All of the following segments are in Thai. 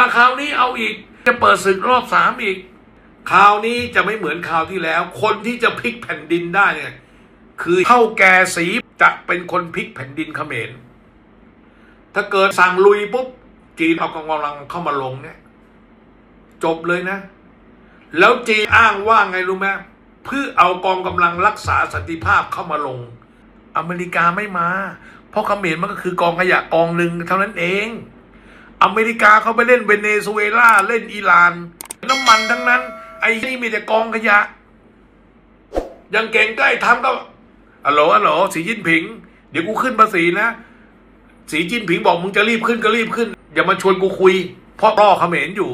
มาคราวนี้เอาอีกจะเปิดศึกรอบสามอีกคราวนี้จะไม่เหมือนคราวที่แล้ว คนที่จะพลิกแผ่นดินได้เนี่ยคือเท่าแก่สีจะเป็นคนพลิกแผ่นดินเขมร ถ้าเกิดสั่งลุยปุ๊บจีนเอากองกำลังเข้ามาลงเนี่ย จบเลยนะ แล้วจีนอ้างว่าไงรู้ไหมเพื่อเอากองกำลังรักษาสันติภาพเข้ามาลง อเมริกาไม่มา เพราะเขมรมันก็คือกองขยะกองหนึ่งเท่านั้นเอง อเมริกาเขาไปเล่นเวเนซุเอลาเล่นอิหร่าน น้ำมันทั้งนั้น ไอ้นี่มีแต่กองขยะ ยังเก่งใกล้ทำก็อัลโหลอัลโหลสีจิ้นผิง เดี๋ยวกูขึ้นภาษีนะ สีจิ้นผิงบอกมึงจะรีบขึ้นก็รีบขึ้น อย่ามาชวนกูคุย เพราะรอเขมรอยู่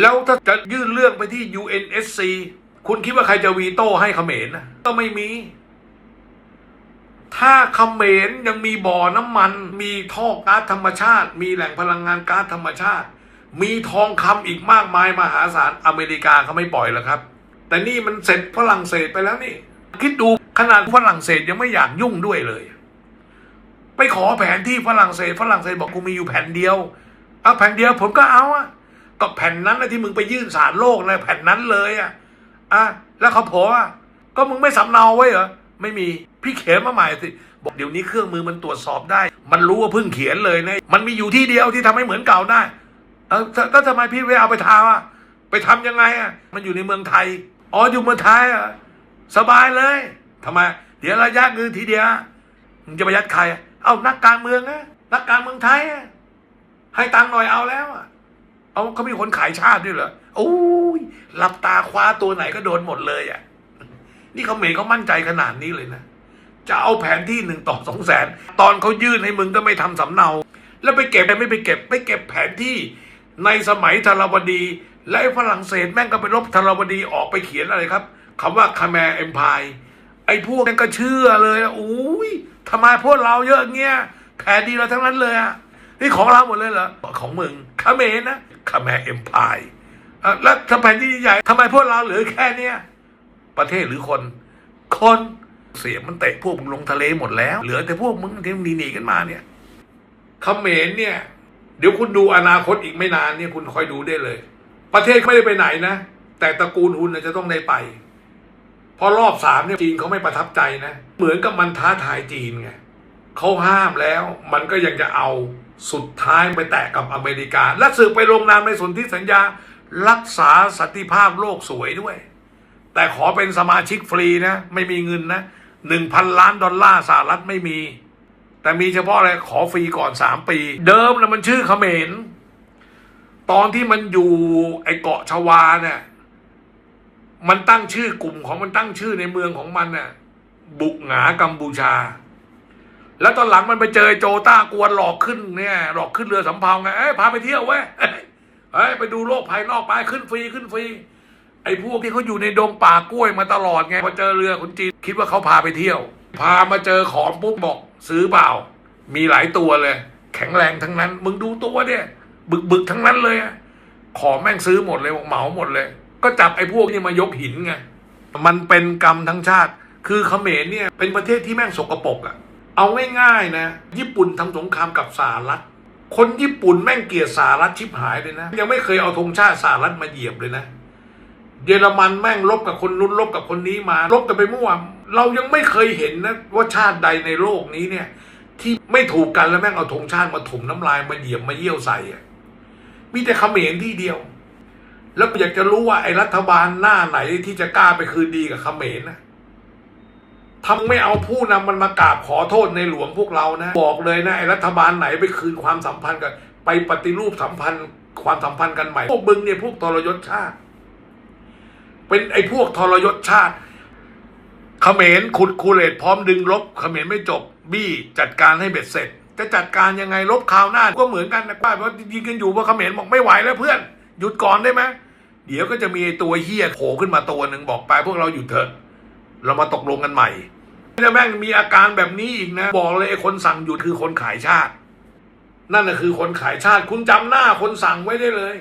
แล้วถ้าจะยื่นเรื่องไปที่ UNSC คุณคิดว่าใครจะวีโต้ให้เขมรนะก็ไม่มี ถ้าเขมรยังมีบ่อน้ำมัน มีท่อก๊าซธรรมชาติ มีแหล่งพลังงานก๊าซธรรมชาติ มีทองคำอีกมากมายมหาศาลอเมริกาเขาไม่ปล่อยแล้วครับ แต่นี่มันเสร็จฝรั่งเศสไปแล้วนี่ คิดดูขนาดฝรั่งเศสยังไม่อยากยุ่งด้วยเลย ไปขอแผนที่ฝรั่งเศสฝรั่งเศสบอกกูมีอยู่แผ่นเดียวเอาแผ่นเดียวผมก็เอาอะก็แผ่นนั้นนะที่มึงไปยื่นศาลโลกนะแผ่นนั้นเลยอะอะแล้วเขาโผล่ก็มึงไม่สำเนาไว้เหรอ ไม่มีพี่เขียนมาใหม่สิบอกเดี๋ยวนี้เครื่องมือมันตรวจสอบได้ มันรู้ว่าเพิ่งเขียนเลยนะมันมีอยู่ที่เดียวที่ทำให้เหมือนเก่าได้เออถ้าทำไมพี่ไม่เอาไปทำอะไปทำยังไงอะมันอยู่ในเมืองไทยอ๋ออยู่เมืองไทยอะสบายเลยทำไม เดี๋ยวระยะเงินทีเดียวมึงจะไปยัดใครอะเอานักการเมืองนะนักการเมืองไทยอะให้ตังค์หน่อยเอาแล้วอะเอาเขามีคนขายชาติด้วยเหรอโอ้ยหลับตาคว้าตัวไหนก็โดนหมดเลยอะ นี่เขาเมย์เขามั่นใจขนาดนี้เลยนะ จะเอาแผนที่หนึ่งต่อสองแสนตอนเขายื่นให้มึงก็ไม่ทำสำเนา แล้วไปเก็บไม่ไปเก็บไปเก็บแผนที่ในสมัยธารวดี และฝรั่งเศสแม่งก็ไปลบธารวดีออกไปเขียนอะไรครับคำว่าคาแมร์เอ็มพายไอ้พวกนั้นก็เชื่อเลยอุ้ยทำไมพวกเราเยอะเงี้ยแผนดีเราทั้งนั้นเลยอะนี่ของเราหมดเลยเหรอของมึงคาเมนะคาแมร์เอ็มพายแล้วถ้าแผนที่ใหญ่ทำไมพวกเราเหลือแค่เนี้ย ประเทศหรือคน คนเสียมันเตะพวกมึงลงทะเลหมดแล้ว เหลือแต่พวกมึงที่หนีหนีกันมาเนี่ยเขมรเนี่ย เดี๋ยวคุณดูอนาคตอีกไม่นานเนี่ยคุณคอยดูได้เลย ประเทศไม่ได้ไปไหนนะ แต่ตระกูลคุณน่ะจะต้องได้ไปเพราะรอบสามเนี่ยจีนเขาไม่ประทับใจนะ เหมือนกับมันท้าทายจีนไงเขาห้ามแล้ว มันก็ยังจะเอาสุดท้ายไปแตะกับอเมริกา และสึกไปลงนามในสนธิสัญญา รักษาสันติภาพโลกสวยด้วย แต่ขอเป็นสมาชิกฟรีนะ ไม่มีเงินนะหนึ่งพันล้านดอลลาร์สหรัฐไม่มี แต่มีเฉพาะอะไรขอฟรีก่อนสามปี เดิมนะมันชื่อเขมรตอนที่มันอยู่ไอเกาะชวาเนี่ยมันตั้งชื่อกลุ่มของมันตั้งชื่อในเมืองของมันน่ะบุกหงากัมพูชา แล้วตอนหลังมันไปเจอโจต้ากวนหลอกขึ้นเนี่ย หลอกขึ้นเรือสำเภาไงเอ้ยพาไปเที่ยวเว้ยเอ้ยไปดูโลกภายนอกไปขึ้นฟรีขึ้นฟรี อ้พวกที่เขาอยู่ในดงป่ากล้วยมาตลอดไงพอเจอเรือคนจีนคิดว่าเขาพาไปเที่ยว พามาเจอของปุ๊บบอกซื้อเปล่า มีหลายตัวเลย แข็งแรงทั้งนั้น มึงดูตัวเนี่ยบึกบึกทั้งนั้นเลยของแม่งซื้อหมดเลยบอกเหมาหมดเลย ก็จับไอ้พวกนี้มายกหินไงมันเป็นกรรมทั้งชาติ คือเขมรเนี่ยเป็นประเทศที่แม่งสกปรกอะเอาง่ายๆนะ ญี่ปุ่นทำสงครามกับสหรัฐคนญี่ปุ่นแม่งเกลียดสหรัฐชิบหายเลยนะ ยังไม่เคยเอาธงชาติสหรัฐมาเหยียบเลยนะ เยอรมันแม่งลบกับคนนู้นลบกับคนนี้มาลบกันไปมั่วเรายังไม่เคยเห็นนะว่าชาติใดในโลกนี้เนี่ย ที่ไม่ถูกกันแล้วแม่งเอาธงชาติมาถมน้ำลายมาเหยียบมาเยี่ยวใส่อะมีแต่เขมรที่เดียว แล้วอยากจะรู้ว่าไอ้รัฐบาลหน้าไหนที่จะกล้าไปคืนดีกับเขมรนะทำไม่เอาผู้นำมันมากราบขอโทษในหลวงพวกเรานะ บอกเลยนะไอ้รัฐบาลไหนไปคืนความสัมพันธ์กัน ไปปฏิรูปสัมพันธ์ความสัมพันธ์กันใหม่พวกบึงเนี่ยพวกทรยศชาติ เป็นไอ้พวกทรยศชาติเขมรขุดคูเลตพร้อมดึงลบเขมรไม่จบ บี้จัดการให้เบ็ดเสร็จ จะจัดการยังไงลบคราวหน้าก็เหมือนกันนะป้าเพราะยิงกันอยู่ว่าเขมรบอกไม่ไหวแล้วเพื่อน หยุดก่อนได้ไหมเดี๋ยวก็จะมีตัวเฮียโผล่ขึ้นมาตัวหนึ่งบอกไปพวกเราหยุดเถอะ เรามาตกลงกันใหม่แล้วแม่งมีอาการแบบนี้อีกนะ บอกเลยไอ้คนสั่งหยุดคือคนขายชาติ นั่นน่ะคือคนขายชาติ คุณจำหน้าคนสั่งไว้ได้เลย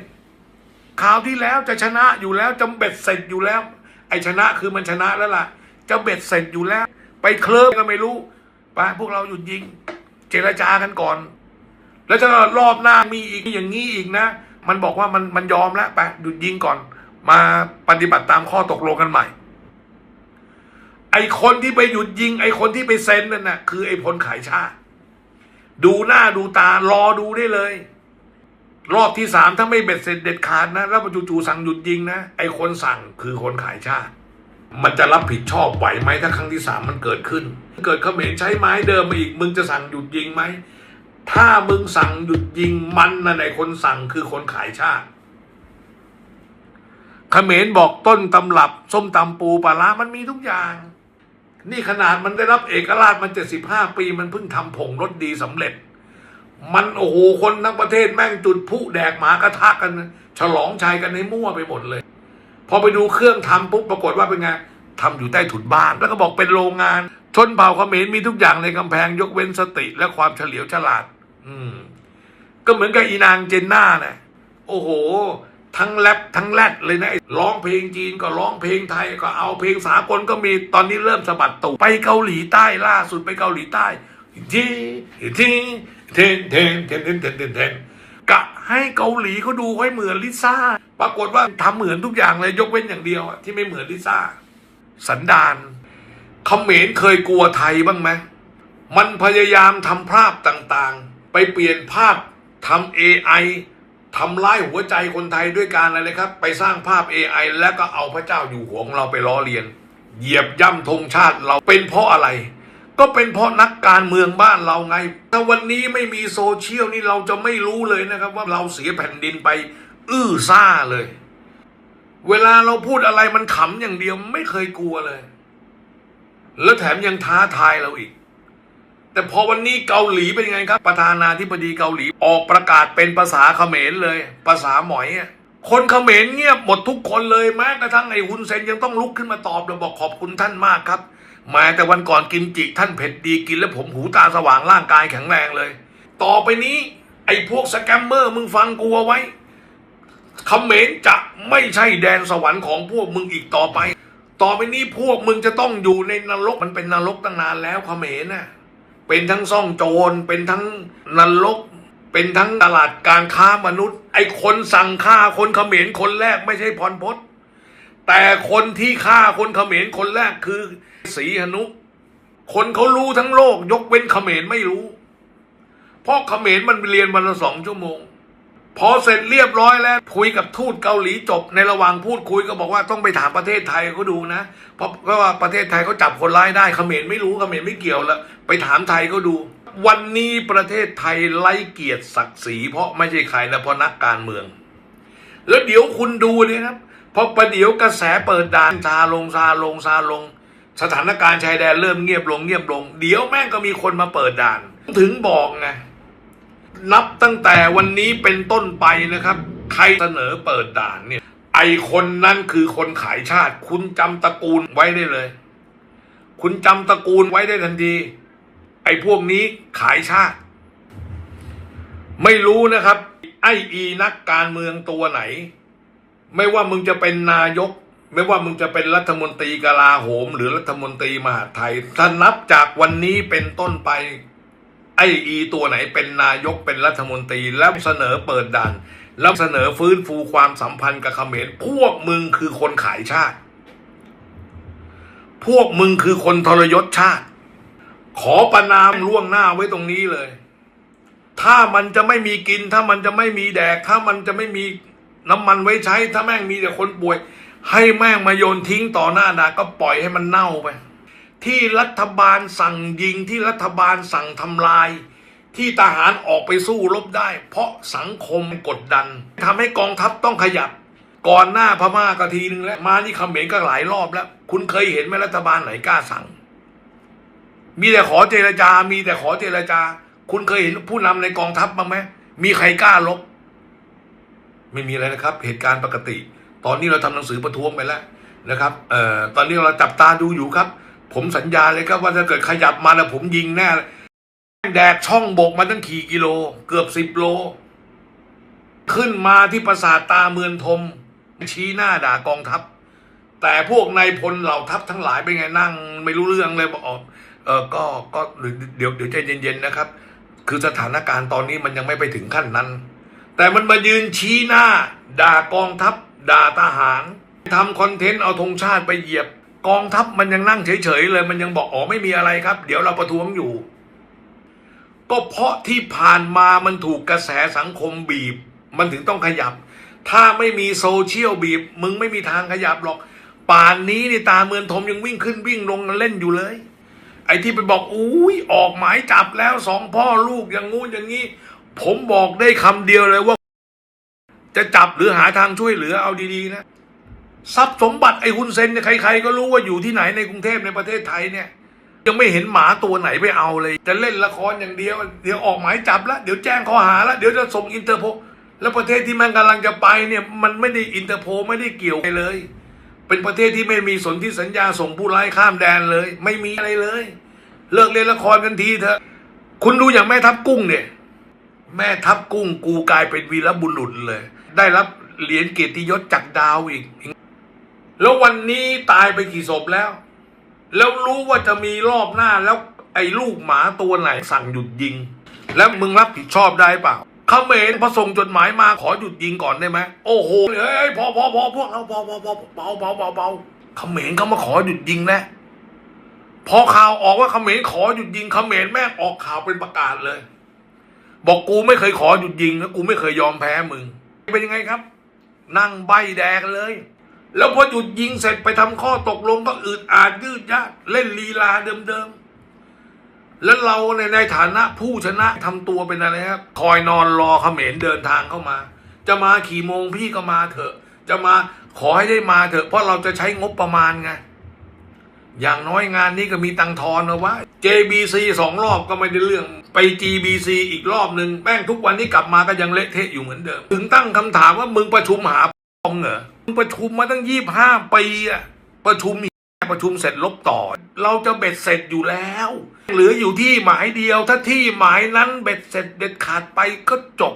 คราวที่แล้วจะชนะอยู่แล้วจะเบ็ดเสร็จอยู่แล้ว ไอชนะคือมันชนะแล้วล่ะ จะเบ็ดเสร็จอยู่แล้ว ไปเคลิบก็ไม่รู้ไปพวกเราหยุดยิง เจรจากันก่อน แล้วถ้ารอบหน้ามีอีกอย่างนี้อีกนะ มันบอกว่ามันมันยอมแล้วไปหยุดยิงก่อน มาปฏิบัติตามข้อตกลงกันใหม่ ไอคนที่ไปหยุดยิง ไอคนที่ไปเซ็นนั่นน่ะคือไอพลขายชาติดูหน้าดูตารอดูได้เลย รอบที่สามถ้าไม่เบ็ดเสร็จเด็ดขาดนะ แล้วจู่ๆสั่งหยุดยิงนะ ไอ้คนสั่งคือคนขายชาติ มันจะรับผิดชอบไหวไหมถ้าครั้งที่สามมันเกิดขึ้น เกิดเขมรใช้ไม้เดิมมาอีกมึงจะสั่งหยุดยิงไหม ถ้ามึงสั่งหยุดยิงมันนะในคนสั่งคือคนขายชาติเขมรบอกต้นตำรับ ส้มตำปูปลาร้ามันมีทุกอย่าง นี่ขนาดมันได้รับเอกราชมันเจ็ดสิบห้าปีมันเพิ่งทำผงรสดีสำเร็จ มันโอ้โหคนทั้งประเทศแม่งจุดพลุแดกหมากระทะกัน ฉลองชัยกันในมั่วไปหมดเลย พอไปดูเครื่องทำปุ๊บปรากฏว่าเป็นไงทำอยู่ใต้ถุนบ้าน แล้วก็บอกเป็นโรงงาน ชนเผ่าเขมรมีทุกอย่างในกำแพงยกเว้นสติและความเฉลียวฉลาด อืม ก็เหมือนกับอีนางเจนน่านะโอ้โห ทั้งแรปทั้งแรดเลยนะร้องเพลงจีนก็ร้องเพลงไทยก็เอาเพลงสากลก็มีตอนนี้เริ่มสะบัดตูไปเกาหลีใต้ล่าสุดไปเกาหลีใต้ทีที เทนเทนเทนเทนเทนเทนเทนกะให้เกาหลีเขาดูให้เหมือนลิซ่า ปรากฏว่าทำเหมือนทุกอย่างเลยยกเว้นอย่างเดียวที่ไม่เหมือนลิซ่า สันดานเขมรเคยกลัวไทยบ้างไหมมันพยายามทำภาพต่างๆ ไปเปลี่ยนภาพทำ AI ทำร้ายหัวใจคนไทยด้วยการอะไรครับ ไปสร้างภาพ AI แล้วก็เอาพระเจ้าอยู่หัวของเราไปล้อเลียน เหยียบย่ำธงชาติเราเป็นเพราะอะไร ก็เป็นเพราะนักการเมืองบ้านเราไง ถ้าวันนี้ไม่มีโซเชียลนี่เราจะไม่รู้เลยนะครับ ว่าเราเสียแผ่นดินไป อื้อซ่าเลย เวลาเราพูดอะไรมันขำอย่างเดียวไม่เคยกลัวเลย แล้วแถมยังท้าทายเราอีก แต่พอวันนี้เกาหลีเป็นไงครับ ประธานาธิบดีเกาหลีออกประกาศเป็นภาษาเขมรเลย ภาษาหมอยอะคนเขมรเงียบหมดทุกคนเลยแม้กระทั่งไอ้ฮุนเซนยังต้องลุกขึ้นมาตอบเลยบอกขอบคุณท่านมากครับ ม้แต่วันก่อนกิมจิท่านเผ็ดดีกินแล้วผมหูตาสว่างร่างกายแข็งแรงเลย ต่อไปนี้ไอ้พวกสแกมเมอร์มึงฟังกูเอาไว้เขมรจะไม่ใช่แดนสวรรค์ของพวกมึงอีกต่อไป ต่อไปนี้พวกมึงจะต้องอยู่ในนรกมันเป็นนรกตั้งนานแล้วเขมรน่ะเป็นทั้งซ่องโจร เป็นทั้งนรก เป็นทั้งตลาดการค้ามนุษย์ ไอ้คนสั่งฆ่าคนเขมรคนแรกไม่ใช่พรพศ แต่คนที่ฆ่าคนเขมรคนแรกคือสีหนุ คนเขารู้ทั้งโลก ยกเว้นเขมรไม่รู้ เพราะเขมรมันเรียนวันละสองชั่วโมง พอเสร็จเรียบร้อยแล้ว คุยกับทูตเกาหลีจบในระหว่างพูดคุยก็บอกว่าต้องไปถามประเทศไทยเขาดูนะ เพราะเพราะว่าประเทศไทยเขาจับคนร้ายได้เขมรไม่รู้เขมรไม่เกี่ยวล้วไปถามไทยเขาดู วันนี้ประเทศไทยไล่เกียรติศักดิ์ศรีเพราะไม่ใช่ใครนะเพราะนักการเมือง แล้วเดี๋ยวคุณดูเลยครับ พอประเดี๋ยวกระแสเปิดด่านซาลงซาลงซาลง สถานการณ์ชายแดนเริ่มเงียบลงเงียบลง เดี๋ยวแม่งก็มีคนมาเปิดด่าน ถึงบอกไงนับตั้งแต่วันนี้เป็นต้นไปนะครับ ใครเสนอเปิดด่านเนี่ย ไอคนนั้นคือคนขายชาติ คุณจำตระกูลไว้ได้เลย คุณจำตระกูลไว้ได้ทันที ไอพวกนี้ขายชาติ ไม่รู้นะครับ ไออีนักการเมืองตัวไหน ไม่ว่ามึงจะเป็นนายก ไม่ว่ามึงจะเป็นรัฐมนตรีกลาโหม หรือรัฐมนตรีมหาไทยถ้านับจากวันนี้เป็นต้นไป ไออีตัวไหนเป็นนายกเป็นรัฐมนตรีแล้วเสนอเปิดด่าน แล้วเสนอฟื้นฟูความสัมพันธ์กับเขมรพวกมึงคือคนขายชาติ พวกมึงคือคนทรยศชาติ ขอประนามล่วงหน้าไว้ตรงนี้เลย ถ้ามันจะไม่มีกิน ถ้ามันจะไม่มีแดก ถ้ามันจะไม่มี น้ำมันไว้ใช้ถ้าแม่งมีแต่คนป่วย ให้แม่งมาโยนทิ้งต่อหน้าด่าก็ปล่อยให้มันเน่าไปที่รัฐบาลสั่งยิงที่รัฐบาลสั่งทำลาย ที่ทหารออกไปสู้รบได้ เพราะสังคมกดดันทำให้กองทัพต้องขยับ ก่อนหน้าพม่าก็ทีนึงแล้วมานี่เขมรก็หลายรอบแล้ว คุณเคยเห็นไหมรัฐบาลไหนกล้าสั่ง มีแต่ขอเจรจา มีแต่ขอเจรจา คุณเคยเห็นผู้นำในกองทัพบ้างไหมมีใครกล้าลบ ไม่มีอะไรนะครับ เหตุการณ์ปกติ ตอนนี้เราทำหนังสือประท้วงไปแล้วนะครับเอ่อตอนนี้เราจับตาดูอยู่ครับ ผมสัญญาเลยครับว่าถ้าเกิดขยับมาแล้วผมยิงแน่แดกช่องบกมาตั้งกี่กิโล เกือบสิบโล ขึ้นมาที่ปราสาทตาเมืองทม ชี้หน้าด่ากองทัพ แต่พวกนายพลเหล่าทัพทั้งหลายเป็นไงนั่ง ไม่รู้เรื่องเลยบอกเออก็ก็เดี๋ยวเดี๋ยวใจเย็นๆนะครับ คือสถานการณ์ตอนนี้มันยังไม่ไปถึงขั้นนั้น แต่มันมายืนชี้หน้า ด่ากองทัพ ด่าทหารทำคอนเทนต์เอาธงชาติไปเหยียบ กองทัพมันยังนั่งเฉยๆเลย มันยังบอกอ๋อไม่มีอะไรครับ เดี๋ยวเราประท้วงอยู่ ก็เพราะที่ผ่านมามันถูกกระแสสังคมบีบ มันถึงต้องขยับ ถ้าไม่มีโซเชียลบีบ มึงไม่มีทางขยับหรอก ป่านนี้ในตาเมือนทมยังวิ่งขึ้นวิ่งลงเล่นอยู่เลย ไอ้ที่ไปบอกอุ้ยออกหมายจับแล้วสองพ่อลูกอย่างงู้นอย่างนี้ ผมบอกได้คำเดียวเลยว่า จะจับหรือหาทางช่วยเหลือเอาดีๆนะทรัพย์สมบัติไอ้คุณเซนเนี่ยใคร ๆ ก็รู้ว่าอยู่ที่ไหนในกรุงเทพในประเทศไทยเนี่ย ยังไม่เห็นหมาตัวไหนไปเอาเลย จะเล่นละครอย่างเดียว เดี๋ยวออกหมายจับแล้วเดี๋ยวแจ้งข้อหาแล้วเดี๋ยวจะส่งอินเตอร์โพลแล้วประเทศที่มันกำลังจะไปเนี่ยมันไม่ได้อินเตอร์โพลไม่ได้เกี่ยวอะไรเลย เป็นประเทศที่ไม่มีสนธิสัญญาส่งผู้ร้ายข้ามแดนเลย ไม่มีอะไรเลย เลิกเล่นละครกันทีเถอะคุณดูอย่างแม่ทัพกุ้งเนี่ย แม่ทัพกุ้งกูกลายเป็นวีรบุรุษเลย ได้รับเหรียญเกียรติยศจากดาวอีก แล้ววันนี้ตายไปกี่ศพแล้ว แล้วรู้ว่าจะมีรอบหน้าแล้วไอ้ลูกหมาตัวไหนสั่งหยุดยิง แล้วมึงรับผิดชอบได้เปล่าเขมรพอส่งจดหมายมาขอหยุดยิงก่อนได้ไหมโอ้โหเฮ้ยพอพอพอพวกเราพอพอพอเบาเบาเบาเบาเขมรเขามาขอหยุดยิงแล้วพอข่าวออกว่าเขมรขอหยุดยิงเขมรแม่งออกข่าวเป็นประกาศเลย บอกกูไม่เคยขอหยุดยิงแล้วกูไม่เคยยอมแพ้มึง เป็นยังไงครับ นั่งใบแดกเลย แล้วพอหยุดยิงเสร็จไปทำข้อตกลงก็อืดอาดยืดยาดเล่นลีลาเดิมๆ แล้วเราในในฐานะผู้ชนะทำตัวเป็นอะไรครับ คอยนอนรอเขมรเดินทางเข้ามา จะมาขี่โมงพี่ก็มาเถอะ จะมาขอให้ได้มาเถอะ เพราะเราจะใช้งบประมาณไง อย่างน้อยงานนี้ก็มีตังทอนเอาไว้ JBC สองรอบก็ไม่ได้เรื่อง ไป GBC อีกรอบหนึ่งแม่งทุกวันนี้กลับมาก็ยังเละเทะอยู่เหมือนเดิม ถึงตั้งคำถามว่ามึงประชุมหาปองเหรอมึงประชุมมาตั้งยี่บห้าปีอะประชุมประชุมเสร็จลบต่อ เราจะเบ็ดเสร็จอยู่แล้ว เหลืออยู่ที่หมายเดียว ถ้าที่หมายนั้นเบ็ดเสร็จเด็ดขาดไปก็จบ